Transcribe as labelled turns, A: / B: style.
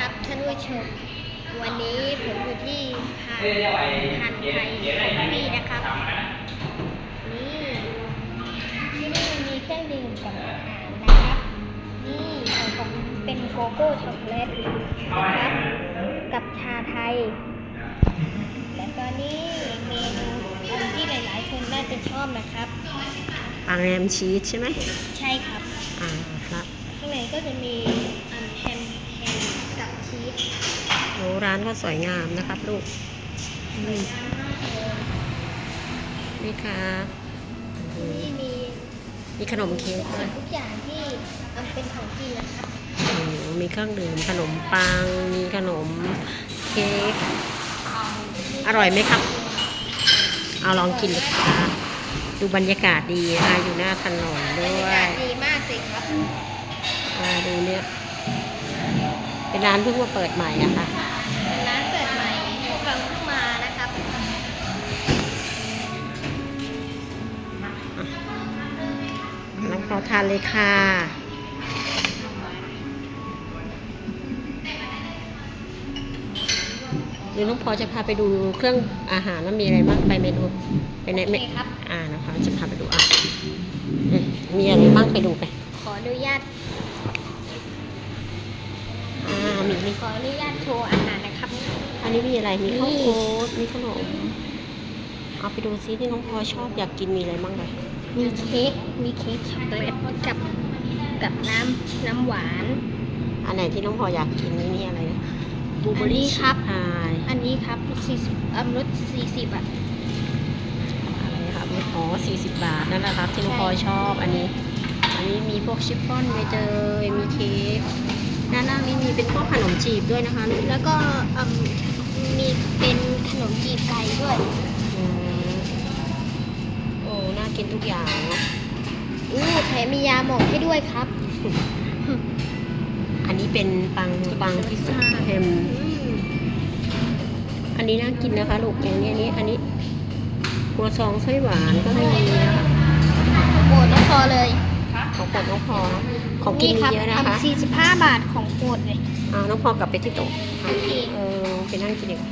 A: ครับท่านผู้ชม วันนี้ผมอยู่ที่พานพานไทยคอฟฟี่นะครับ นี่ที่นี่มันมีเครื่องดื่มกับอาหารนะครับ นี่ของผมเป็นโกโก้ช็อกโกแลตนะครับกับชาไทย และก็นี่เมนูอันที่หลาย ๆ คนน่าจะชอบนะครับ
B: อาแรมชีสใช่ไหม
A: ใช่ครับ
B: อ่าครับ
A: ข้างในก็จะมี ชีส
B: โอ้ร้านก็สวยงามนะครับลูกอืมนี่ค่ะโอ้โห
A: ที่มี
B: มีขนมเค้กด้วย
A: ทุกอย่างที่มันเป็นของกินนะครับ
B: โอ้โหมีเครื่องดื่มขนมปัง มีขนมเค้กอร่อยไหมครับ เอาลองกินดูค่ะดูบรรยากาศดีนะคะอยู่หน้าถนนด้
A: บรร
B: วยา
A: ยกาศดีมากเลยครับ
B: มาดูเนี่ย เป็นร้านเพิ่งมาเปิดใหม่อะค่ะ
A: เป็นร้านเปิดใหม่พวกเราเพิ่งมานะครับ
B: น้องพอทานเลยค่ะเดี๋ยวน้องพอจะพาไปดูเครื่องอาหารว่ามีอะไรบ้างไปเมนูไปไหน
A: โอ
B: ไม่
A: เคครับ
B: อ่านะคะจะพาไปดูอะอืมมีอะไรบ้างไปดูไป
A: ขออนุญาต
B: มีนี่
A: ขออนุญาตโชว์อาหารนะครับ
B: อันนี้มีอะไรมีข้าว
A: นี่
B: โพดมีขนมเอาไปดูซิที่น้องพอชอบอยากกินมีอะไรบ้างเลย
A: มีเค้กมีเค้กช็อกโกแลตกับกับน้ำน้ำหวาน
B: อันไหนที่น้องพออยากกินนี่นี่อะไรนะบลูเบอ
A: อันนี้
B: รี่
A: ครับ
B: พาย
A: อันนี้ครับ40อัมรส40อะ
B: อะไรครับอ๋อสี่สิบบาทนั่นแหละครับที่น้องพอ
A: ใช่
B: ชอบอันนี้ อันนี้มีพวกชิฟฟ่อนใบเตยมีเค้ก ด้านล่างนี้มีเป็นพวกขนมจีบด้วยนะคะลูก
A: แล้วก็อืมมีเป็นขนมจีบไก่ด้วย
B: อืมโอ้น่ากินทุกอย่างเนอะ
A: อู้แถมมียาหมองให้ด้วยครับ
B: อันนี้เป็นปังปังพิซซ่าแฮมอันนี้น่ากินนะคะลูกอย่างนี้อันนี้อันนี้ครัวซองไส้หวานก็มีนะคะ
A: โปรดแล้วพอเลย
B: ของโปรดน้องพอนะ ของกินมี
A: ครับ
B: เยอะนะคะ
A: สี่สิบห้าบาทของโปรดเลย
B: เอาน้องพอกลับไปที่โต๊ะ
A: โอเค
B: เออไปนั่งกินดีกว่า